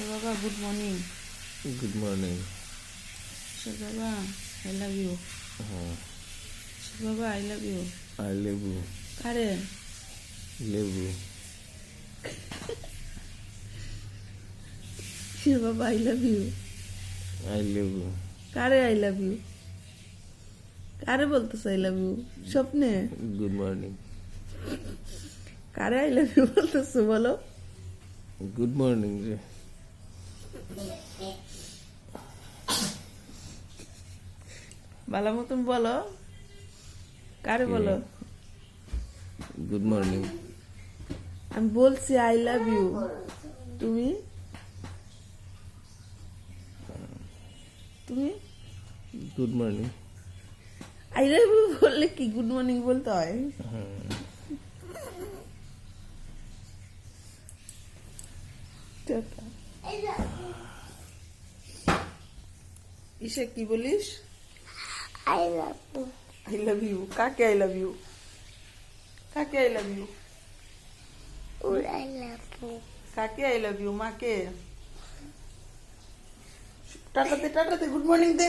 বাবা good morning good morning বাবা I love you বাবা আই লাভ ইউ আর লেবু কারে? লেবু সে বাবা আই লাভ ইউ আই লেবু কারে আই লাভ ইউ কারে বলতেছে আই লাভ ইউ স্বপ্নে? গুড মর্নিং কারে আই লাভ ইউ বলতেছে বলো। গুড মর্নিং রে ভালো মতন বলো। কারে বলো? গুড মর্নিং আমি বলছি আই লাভ ইউ তুমি? তুমি? Good morning I love you বললে কি গুড মর্নিং বলতে হয়। ইসে কি বলিস? I love you. I love you কাকে আই লাভ ইউ কাকে I love you Oh, I love you. কাকে আই লাভ ইউ মাকে। টাটাতে টাটাতে গুড মর্নিং দে।